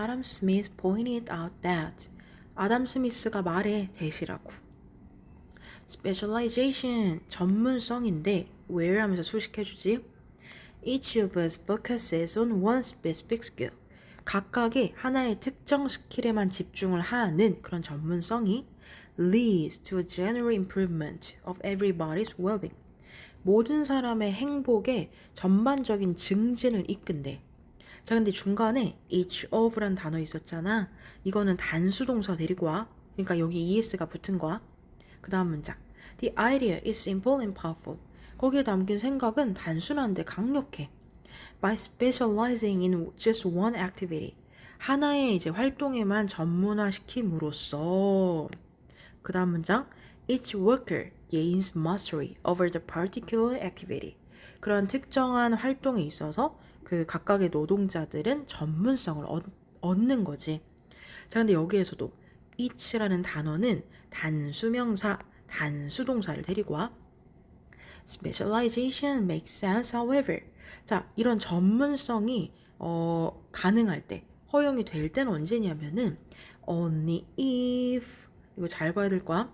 Adam Smith pointed out that 아담 스미스가 말해 대시라고. Specialization 전문성인데 where 하면서 수식해주지. Each of us focuses on one specific skill. 각각의 하나의 특정 스킬에만 집중을 하는 그런 전문성이 leads to a general improvement of everybody's well-being. 모든 사람의 행복에 전반적인 증진을 이끈대. 자, 근데 중간에 each of란 단어 있었잖아. 이거는 단수 동사 데리고 와. 그러니까 여기 es가 붙은 거야. 그 다음 문장. The idea is simple and powerful. 거기에 담긴 생각은 단순한데 강력해. By specializing in just one activity. 하나의 이제 활동에만 전문화시킴으로써. 그 다음 문장. Each worker gains mastery over the particular activity. 그런 특정한 활동에 있어서 그 각각의 노동자들은 전문성을 얻, 얻는 거지. 자, 근데 여기에서도 each라는 단어는 단수명사, 단수동사를 데리고 와. Specialization makes sense, however. 자, 이런 전문성이 어, 가능할 때, 허용이 될 때는 언제냐면은 only if 이거 잘 봐야 될 거야.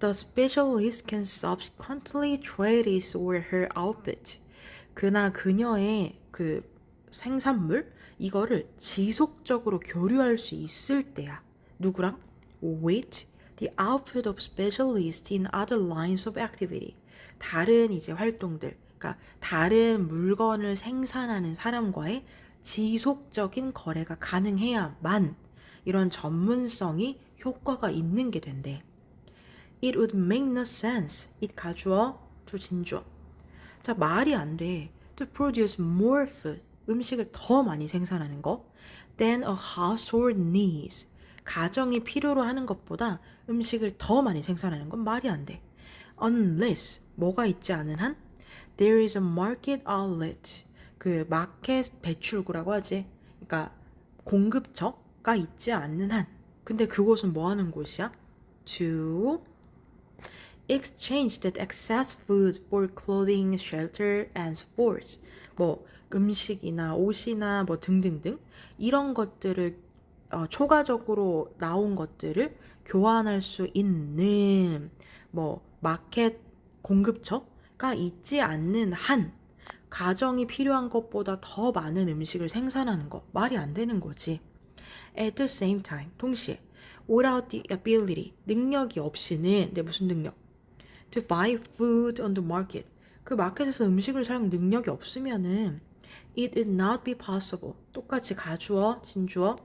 The specialist can subsequently trade his or her output. 그나 그녀의 그 생산물 이거를 지속적으로 교류할 수 있을 때야. 누구랑? With the output of specialists in other lines of activity. 다른 이제 활동들, 그러니까 다른 물건을 생산하는 사람과의 지속적인 거래가 가능해야만 이런 전문성이 효과가 있는 게 된대. It would make no sense. it 가주어, 조진주어. 자, 말이 안 돼. To produce more food. 음식을 더 많이 생산하는 거. than a household needs. 가정이 필요로 하는 것보다 음식을 더 많이 생산하는 건 말이 안 돼. Unless 뭐가 있지 않은 한 there is a market outlet. 그 마켓 배출구라고 하지. 그러니까 공급처가 있지 않는 한. 근데 그곳은 뭐 하는 곳이야? To exchange that excess food for clothing, shelter, and sports. 뭐 음식이나 옷이나 뭐 등등등 이런 것들을 어, 초과적으로 나온 것들을 교환할 수 있는 뭐 마켓 공급처가 있지 않는 한 가정이 필요한 것보다 더 많은 음식을 생산하는 거 말이 안 되는 거지. At the same time 동시에 without the ability 능력이 없이는 근데 무슨 능력? To buy food on the market 그 마켓에서 음식을 살 능력이 없으면은 it would not be possible 똑같이 가주어 진주어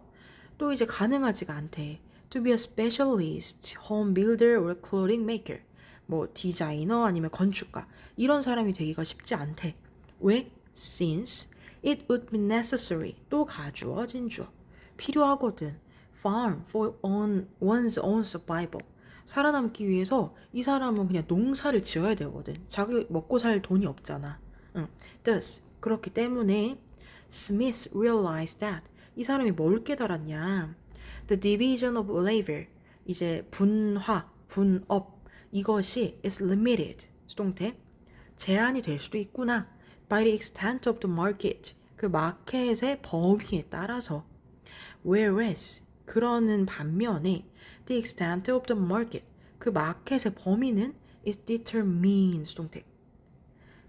또 이제 가능하지가 않대. To be a specialist, home builder or clothing maker. 뭐 디자이너 아니면 건축가 이런 사람이 되기가 쉽지 않대. 왜? Since it would be necessary. 또 가주어 진주어. 필요하거든. Farm for on, one's own survival. 살아남기 위해서 이 사람은 그냥 농사를 지어야 되거든. 자기 먹고 살 돈이 없잖아. 응. Thus 그렇기 때문에 Smith realized that 이 사람이 뭘 깨달았냐? The division of labor 이제 분화, 분업 이것이 is limited 수동태 제한이 될 수도 있구나. By the extent of the market 그 마켓의 범위에 따라서 whereas 그러는 반면에 the extent of the market 그 마켓의 범위는 is determined 수동태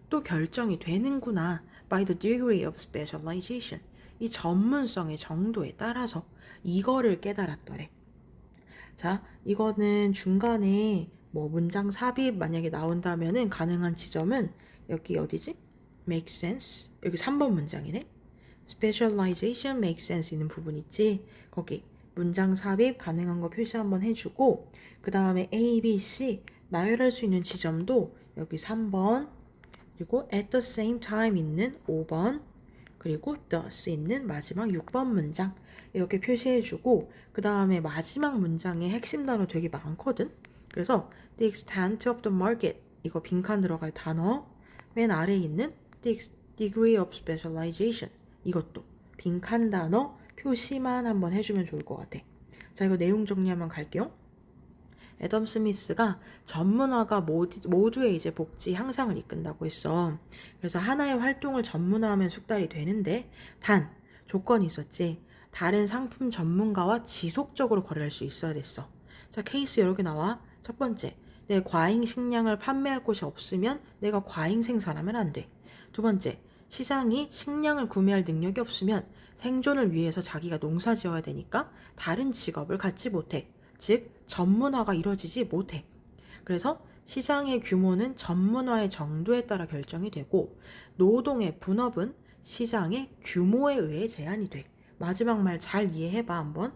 또 결정이 되는구나 by the degree of specialization 이 전문성의 정도에 따라서 이거를 깨달았더래. 자, 이거는 중간에 뭐 문장 삽입 만약에 나온다면은 가능한 지점은 여기 어디지? make sense. 여기 3번 문장이네. specialization make sense 있는 부분 있지? 거기 문장 삽입 가능한 거 표시 한번 해주고 그 다음에 A, B, C 나열할 수 있는 지점도 여기 3번 그리고 at the same time 있는 5번 그리고 thus 있는 마지막 6번 문장 이렇게 표시해주고 그 다음에 마지막 문장의 핵심 단어 되게 많거든. 그래서 the extent of the market 이거 빈칸 들어갈 단어 맨 아래에 있는 the degree of specialization 이것도 빈칸 단어 표시만 한번 해주면 좋을 것 같아. 자 이거 내용 정리 한번 갈게요. 애덤 스미스가 전문화가 모두, 모두의 이제 복지 향상을 이끈다고 했어. 그래서 하나의 활동을 전문화하면 숙달이 되는데 단 조건이 있었지. 다른 상품 전문가와 지속적으로 거래할 수 있어야 됐어. 자, 케이스 여러 개 나와. 첫 번째, 내 과잉 식량을 판매할 곳이 없으면 내가 과잉 생산하면 안 돼. 두 번째, 시장이 식량을 구매할 능력이 없으면 생존을 위해서 자기가 농사 지어야 되니까 다른 직업을 갖지 못해. 즉, 전문화가 이루어지지 못해. 그래서 시장의 규모는 전문화의 정도에 따라 결정이 되고 노동의 분업은 시장의 규모에 의해 제한이 돼. 마지막 말 잘 이해해봐 한번.